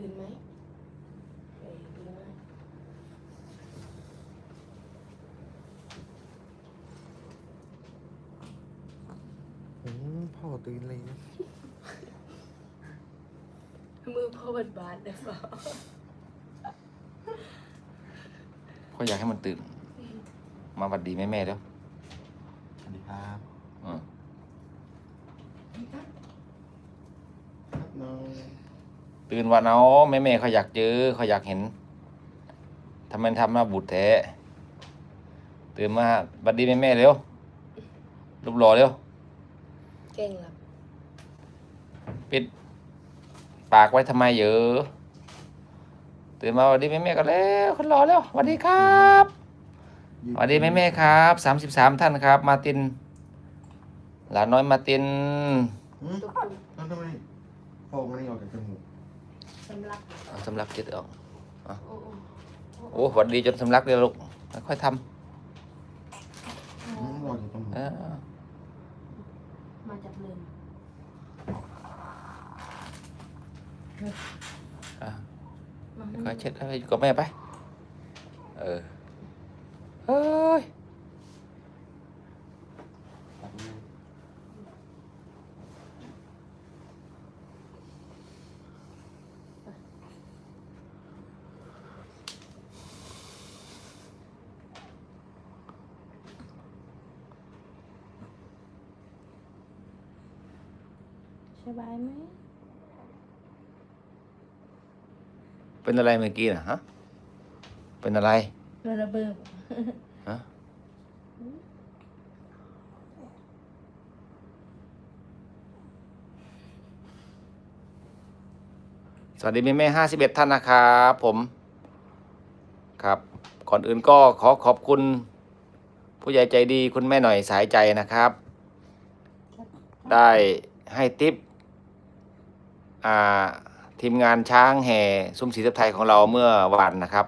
ตื่นไหมเอ้ยตื่นไหมอืมพ่อตื่นเลยนะมือพ่อบาดบาดได้เปล่าพ่ออยากให้มันตื่น มาหวัดดีแม่แม่ๆแล้วสวัสดีครับอืมครับน้อง ตื่นวันเอาแม่แม่ๆเขาอยากเจอเขาอยากเห็นทำไมทำหน้าบุตรแท้ตื่นมาหวัดดีแม่แม่ๆเร็วรูปหล่อเร็วเก่งหลับปิดปากไว้ทำไมเยอะตื่นมาหวัดดีแม่แม่ๆกันแล้วคนรอแล้วหวัดดีครับหวัดดีแม่แม่ๆครับสามสิบสามท่านครับ มาติน หลานน้อยมาตินอืมตุ๊กแล้วทำไมพ่อไม่ได้ออกจากจมูกสำลักเอาสำลักจิตออกโอ้โอ้โอ้หวัดดีจนสำลักเลยลูกค่อยๆทอืมออกจากจมูกำเออมาจากเนินอะมาค่อยๆเช็ดให้อยู่กับแม่ไป เออเฮ้ย บายไหม เป็นอะไรเมื่อกี้นะฮะ เป็นอะไรระเบิดฮะสวัสดีแม่แม่ห้าสิบเอ็ดท่านนะครับผม ครับ ก่อนอื่นก็ขอขอบคุณ ผู้ใหญ่ใจดีคุณแม่หน่อยสายใจนะครับ ได้ให้ทิปอ่า ทีมงานช้างแห่ซุ้มศรีทับไทยของเราเมื่อวานนะครับ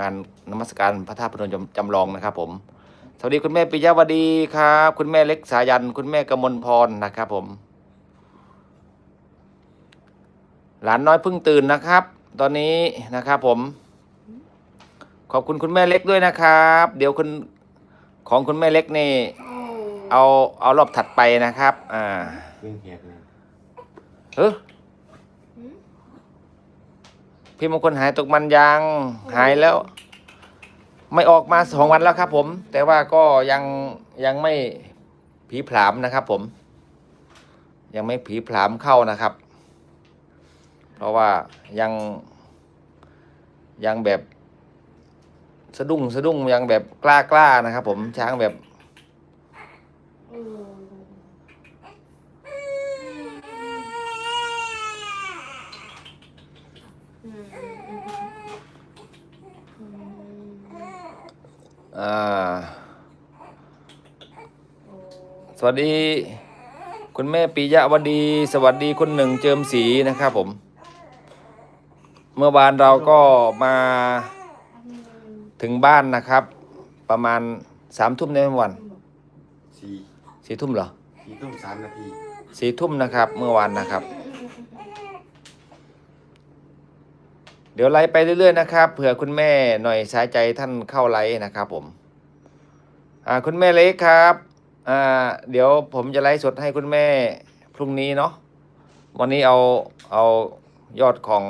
งานนมัสการพระธาตุพนมจำจำลองนะครับ ผม สวัสดีคุณแม่ปิยวดีครับ คุณแม่เล็กสายัน คุณแม่กมลพรนะครับ ผม หลานน้อยเพิ่งตื่นนะครับ ตอนนี้นะครับ ผม ขอบคุณคุณแม่เล็กด้วยนะครับ เดี๋ยวคุณของคุณแม่เล็กนี่โอ้เอาเอารอบถัดไปนะครับ อ่าเป็นแขกเลยเฮ้ยหืม พี่มงคลหายตกมันยังหายแล้ว ไม่ออกมาสองวันแล้วครับ ผม แต่ว่าก็ยังยังไม่ผีผลามนะครับ ผม ยังไม่ผีผลามเข้านะครับ เพราะว่ายังยังแบบสะดุ้งสะดุ้งยังแบบกล้ากล้านะครับ ผมช้างแบบ โอ้อืมอืมอืมอืม อ่าโอ้สวัสดี คุณแม่ปิยะวดี สวัสดีคุณหนึ่งเจิมศรีนะครับผม เมื่อวานเราก็มาอืมถึงบ้านนะครับ ประมาณสามทุ่มในวันสี่สี่ทุ่มเหรอสี่ทุ่มสามนาทีสี่ทุ่มนะครับ เมื่อวานนะครับ เดี๋ยวไลฟ์ไปเรื่อยๆนะครับเผื่อคุณแม่หน่อยสายใจท่านเข้าไลฟ์นะครับผมอ่าคุณแม่เล็กครับอ่าเดี๋ยวผมจะไลฟ์สดให้คุณแม่พรุ่งนี้เนาะวันนี้เอาเอายอดของ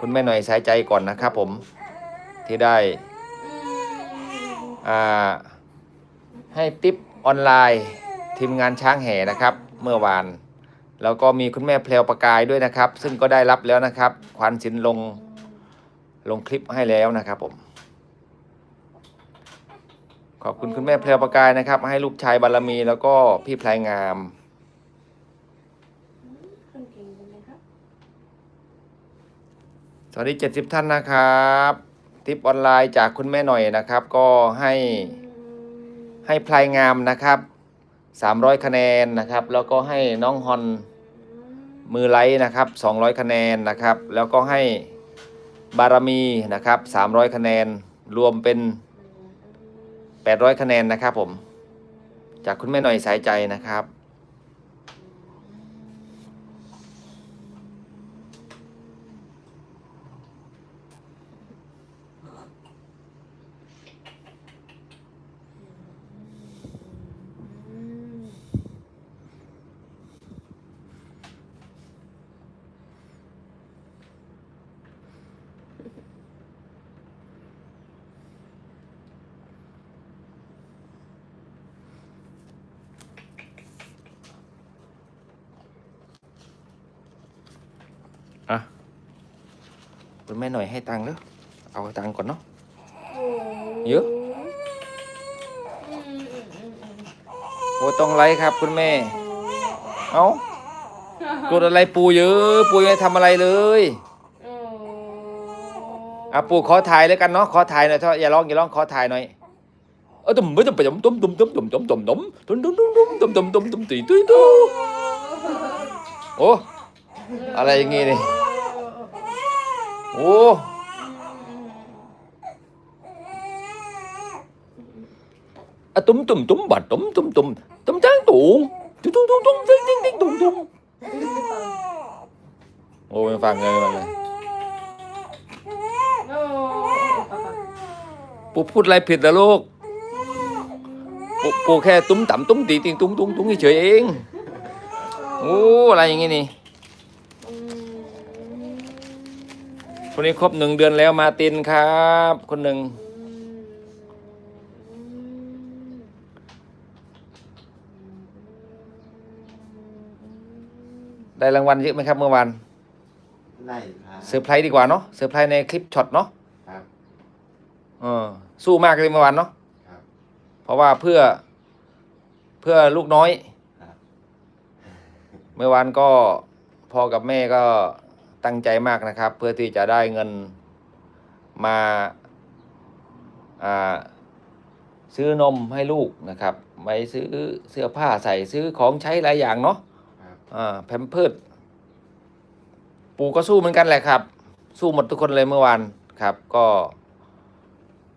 คุณแม่หน่อยสายใจก่อนนะครับผมที่ได้อ่าให้ติปออนไลน์ทีมงานช้างแห่นะครับ เมื่อวาน แล้วก็มีคุณแม่เพลวประกายด้วยนะครับ ซึ่งก็ได้รับแล้วนะครับ ควานสินลงลงคลิปให้แล้วนะครับผม ขอบคุณคุณแม่เพลวประกายนะครับ ให้ลูกชายบารมีแล้วก็พี่พลายงามสวัสดีเจ็ดสิบท่านนะครับทิปออนไลน์จากคุณแม่หน่อยนะครับ ก็ให้ให้พลายงามนะครับสามร้อยคะแนนนะครับ แล้วก็ให้น้องฮอน มือไลท์นะครับ 200 คะแนนนะครับ แล้วก็ให้บารมีนะครับ 300 คะแนนรวมเป็น 800 คะแนนนะครับผม จากคุณแม่หน่อยสายใจนะครับ คุณแม่หน่อยให้ตังค์แล้ว เอาตังค์ก่อนเนาะโอ้เยอะอืมอืมอืมอืมโอ้ต้องไลค์ครับ คุณแม่ เอากดอะไรปูเยอะ ปูยังไม่ทำอะไรเลยโอ้อะปูขอถ่ายแล้วกันเนาะขอถ่ายหน่อยเถอะอย่าร้องอย่าร้องขอถ่ายหน่อยเออตุ่มไม่ตุ่มไปตุ่มตุ่มตุ่มตุ่มตุ่มตุ่มตุ่มตุ่มตุ่มตุ่มตุ่มตุ่มตุ่มตุ่มตุ่มตุ่มตุ่มตุ่มตุ่มโอ้อะไรอย่างงี้นี่ โอ้อะตุ่มตุ่มตุ่มบัดตุ่มตุ่มตุ่มตุ่มจ้างตุ่มตุ่มตุ่มตุ่มตุ่มติ้งติ้งติ้งตุ่มตุ่มโอ้ไม่ฟังเลยไม่ฟังเลยปูพูดอะไรผิดนะลูกปูปูแค่ตุ้มต่ำตุ้มตีติงตุ้งตุ้งตุ้งเฉยเองโอ้อะไรอย่างงี้นี่ อืม คนนี้ครบหนึ่งเดือนแล้วมาร์ตินครับ คนหนึ่งอืมได้รางวัลเยอะไหมครับเมื่อวานไล่ครับเซอร์ไพรส์ดีกว่าเนาะเซอร์ไพรส์ในคลิปช็อตเนาะครับเออสู้มากเลยเมื่อวานเนาะครับเพราะว่าเพื่อเพื่อลูกน้อยครับเมื่อวานก็พ่อกับแม่ก็ ตั้งใจมากนะครับ เพื่อที่จะได้เงินมาอ่าซื้อนมให้ลูกนะครับไว้ซื้อเสื้อผ้าใส่ซื้อของใช้หลายอย่างเนาะครับอ่าแพมเพิร์ดปู่ก็สู้เหมือนกันแหละครับ สู้หมดทุกคนเลยเมื่อวานครับ ก็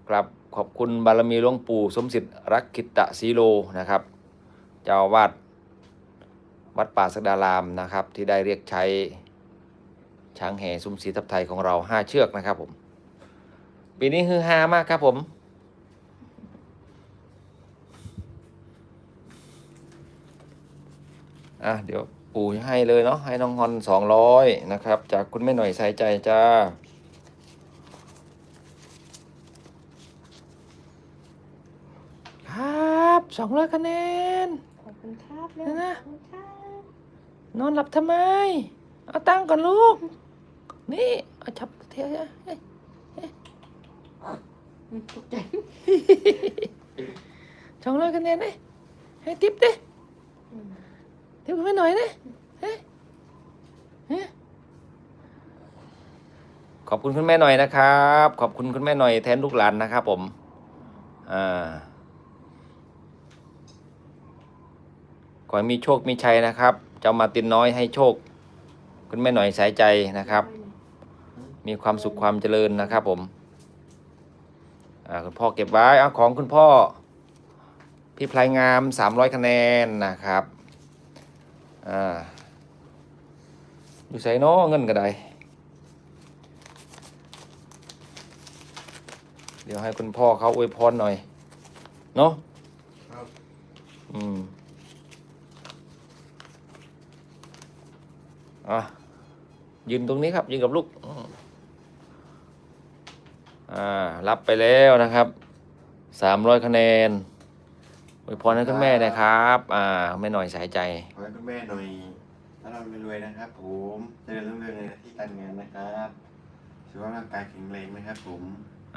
กลับขอบคุณบารมีหลวงปู่สมศิษย์รักกิตตศรีโลนะครับ เจ้าอาวาดวัดป่าสักดารามนะครับ ที่ได้เรียกใช้ ช้างแห่ซุ้มสีทับไทยของเราห้าเชือกนะครับผม ปีนี้ฮือฮามากครับผม อะเดี๋ยวปู่ให้เลยเนาะให้น้องฮอนสองร้อยนะครับ จากคุณแม่หน่อยใส่ใจจ้าครับสองร้อยคะแนน ขอบคุณครับเดี๋ยวนะขอบคุณครับนอนหลับทำไม เอาตังค์ก่อนลูก นี่เอาจับเทียเอ้ยอืมตกใจสองร้อยคะแนนเลยให้ทิปดิอืมทิปคุณแม่หน่อยดิเฮ้ยเฮ้ยขอบคุณคุณแม่หน่อยนะครับ ขอบคุณคุณแม่หน่อยแทนลูกหลานนะครับผม อ่าขอให้มีโชคมีชัยนะครับ เจ้ามาตินน้อยให้โชค คุณแม่หน่อยสายใจนะครับ มีความสุขความเจริญนะครับผมอ่าคุณพ่อเก็บไว้เอาของคุณพ่อ พี่พลายงามสามร้อยคะแนนนะครับอ่าอยู่ใส่น้อเงินก็ได้เดี๋ยวให้คุณพ่อเขาอวยพรหน่อย เนาะครับอืมอะ ยืนตรงนี้ครับ ยืนกับลูกอืมอ่ารับไปแล้วนะครับสามร้อยคะแนนอวยพรให้คุณแม่นะครับ อ่าแม่หน่อยสายใจขอให้คุณแม่หน่อยถ้าเรารวยๆนะครับ ผมเจริญรุ่งเรืองในหน้าที่การงานนะครับสุขภาพร่างกายแข็งแรงนะครับ ผม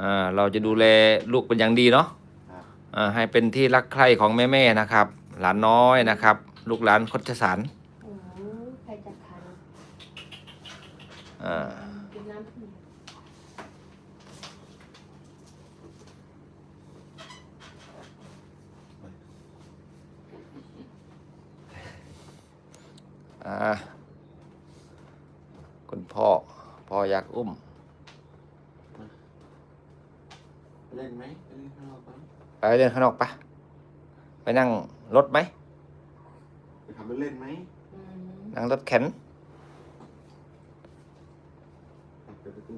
อ่าเราจะดูแลลูกเป็นอย่างดีเนาะครับอ่าให้เป็นที่รักใคร่ของแม่ๆนะครับ หลานน้อยนะครับ ลูกหลานคดชสารโอ้ใครจะทัน อ่ากินน้ำพึ่งอ่าคุณพ่อ พ่ออยากอุ้ม เล่นไหมไปเล่นข้างนอกไหมไปเดินข้างนอกปะไปนั่งรถไหมไปขับรถเล่นไหมอืมนั่งรถเข็น ปิดประตู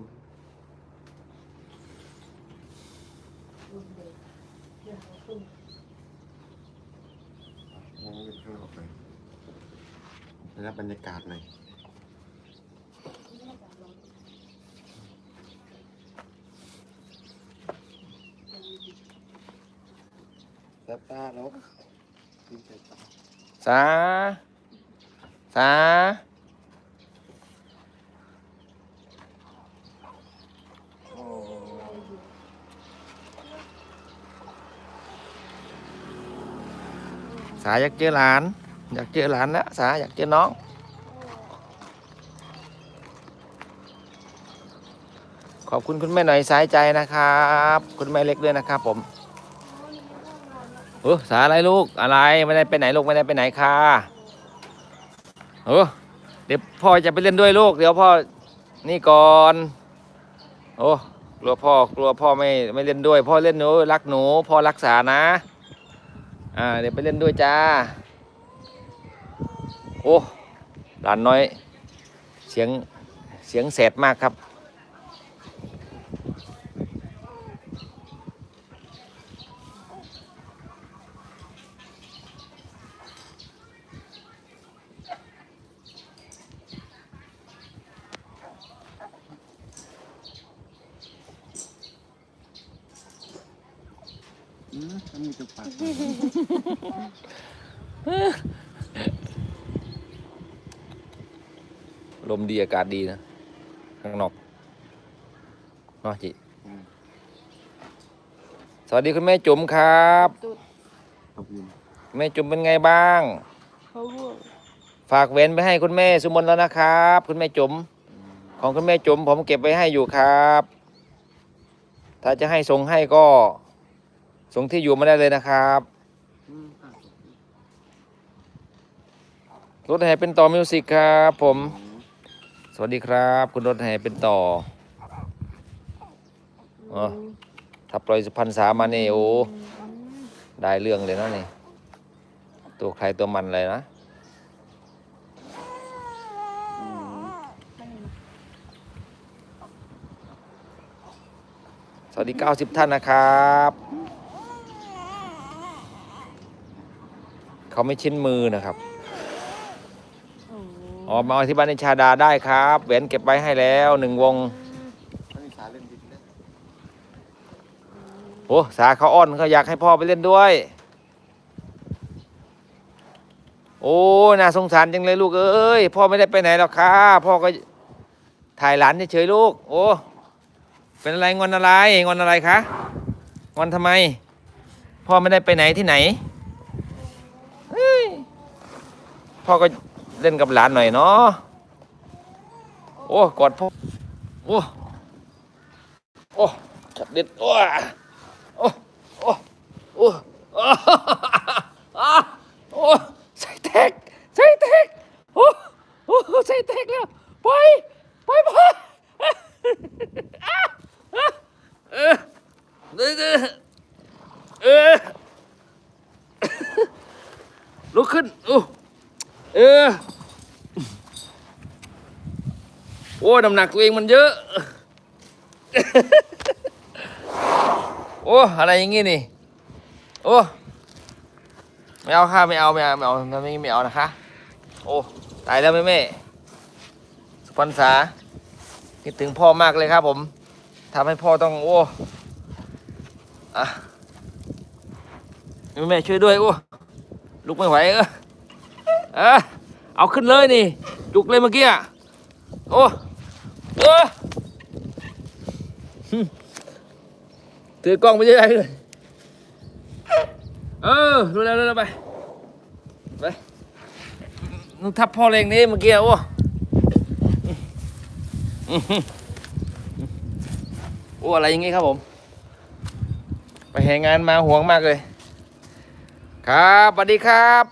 มองเงินข้างออกไปแล้วบรรยากาศหน่อยแซบตาแล้วสา สา สาอยากเจอหลาน อยากเจอหลานแล้วสาอยากเจอน้องขอบคุณคุณแม่หน่อยสายใจนะครับ คุณแม่เล็กด้วยนะครับผมเออสาอะไรลูกอะไรไม่ได้ไปไหนลูกไม่ได้ไปไหนค่ะเออเดี๋ยวพ่อจะไปเล่นด้วยลูก เดี๋ยวพ่อนี่ก่อนโอ้กลัวพ่อกลัวพ่อไม่ไม่เล่นด้วย พ่อเล่นหนูรักหนูพ่อรักษานะ อ่าเดี๋ยวไปเล่นด้วยจ้า โอ้หลานน้อย เสียงเสียงแสดมากครับ อื มทำมือจุกปากลมดีอากาศดีนะข้างนอกเนาะจิสวัสดีคุณแม่จุ๋มครับ ขอบคุณแม่จุ๋มเป็นไงบ้าง เขาบวกฝากเว้นไปให้คุณแม่สุมนแล้วนะครับ คุณแม่จุ๋มของคุณแม่จุ๋มผมเก็บไว้ให้อยู่ครับ ถ้าจะให้ส่งให้ก็ ส่งที่อยู่มาได้เลยนะครับ รถแห่เป็นต่อมิวสิกครับผม สวัสดีครับ คุณรถแห่เป็นต่ออถ้าปล่อยสุพรรณสามาเนี่โอ้ได้เรื่องเลยนะนี่ ตัวใครตัวมันเลยนะสวัสดี 90 ท่านนะครับ เขาไม่ชิ้นมือนะครับอ๋อมาเอาที่บ้านนิชาดาได้ครับแหวนเก็บไว้ให้แล้วหนึ่งวงเขามีสาเล่นดินนะโอ้สาเขาอ้อนเขาอยากให้พ่อไปเล่นด้วย โอ้น่าสงสารจังเลยลูกเอ้ยพ่อไม่ได้ไปไหนหรอกค่ะพ่อก็ถ่ายหลานเฉยๆลูก โอ้เป็นอะไรงอนอะไรงอนอะไรคะงอนทำไม พ่อไม่ได้ไปไหนที่ไหนเฮ้ย พ่อก็เล่นกับหลานหน่อยเนาะโอ้กอดพ่อโอ้โอ้จับเด็ดโอ้โอ้โอ้โอ้โอ้ใส่แตกใส่แตกโอ้โอ้ใส่แตกแล้วไปไปไปเออเออเออลุกขึ้นโอ้เออ โอ้น้ำหนักตัวเองมันเยอะ โอ้อะไรอย่างงี้นี่ โอ้ไม่เอาค่ะไม่เอาไม่เอาไม่เอาไม่ไม่เอานะคะ โอ้ตายแล้วแม่แม่สปอนสาคิดถึงพ่อมากเลยครับ ผมทำให้พ่อต้องโอ้อะแม่แม่ช่วยด้วยโอ้ลุกไม่ไหวเออเออเอาขึ้นเลยนี่จุกเลยเมื่อกี้อะโอ้ ออถือกล้องไปเยอะๆเลยเออดูแล้วดูแล้วไป ไปนึกทับพ่อเลงนี้เมื่อกี้อะโอ้อื้อหือโอ้อะไรอย่างงี้ครับผม ไปแห่งานมาห่วงมากเลย ครับสวัสดีครับ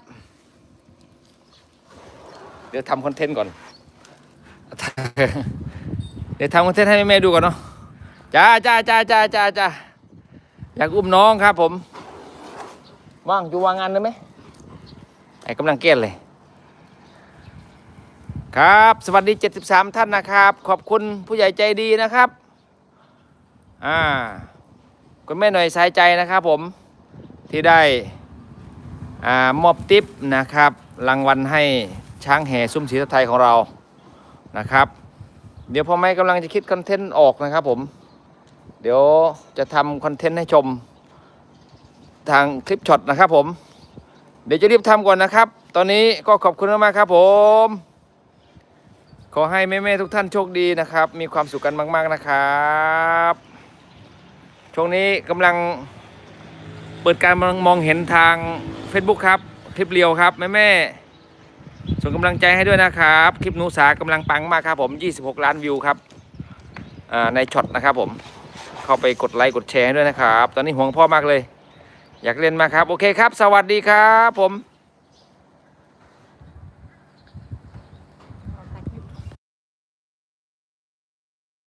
เดี๋ยวทำคอนเทนต์ก่อน เดี๋ยวทำคอนเทนต์ให้แม่ดูก่อนเนาะจ้าจ้าจ้าจ้าจ้าจ้าอยากอุ้มน้องครับผม ว่างอยู่วางงานได้ไหมไอ้กำลังเกณฑ์เลย ครับ สวัสดี 73 ท่านนะครับ ขอบคุณผู้ใหญ่ใจดีนะครับ อ่าคุณแม่หน่อยสายใจนะครับผมที่ได้อ่ามอบติปนะครับ รางวัลให้ช้างแห่ซุ้มศรีสะไทยของเรานะครับ เดี๋ยวพ่อแม่กำลังจะคิดคอนเทนต์ออกนะครับผม เดี๋ยวจะทำคอนเทนต์ให้ชม ทางคลิปช็อตนะครับผม เดี๋ยวจะรีบทำก่อนนะครับ ตอนนี้ก็ขอบคุณมากๆครับผม ขอให้แม่ๆทุกท่านโชคดีนะครับ มีความสุขกันมาก ๆนะครับช่วงนี้กำลังเปิดการมองเห็นทาง Facebook ครับ คลิปเรียวครับ แม่แม่ๆ ส่งกำลังใจให้ด้วยนะครับ คลิปหนูสากำลังปังมากครับผม 26 ล้านวิวครับในช็อตนะครับผมเข้าไปกดไลค์กดแชร์ด้วยนะครับ ตอนนี้ห่วงพ่อมากเลย อยากเล่นมากครับ โอเคครับ สวัสดีครับผม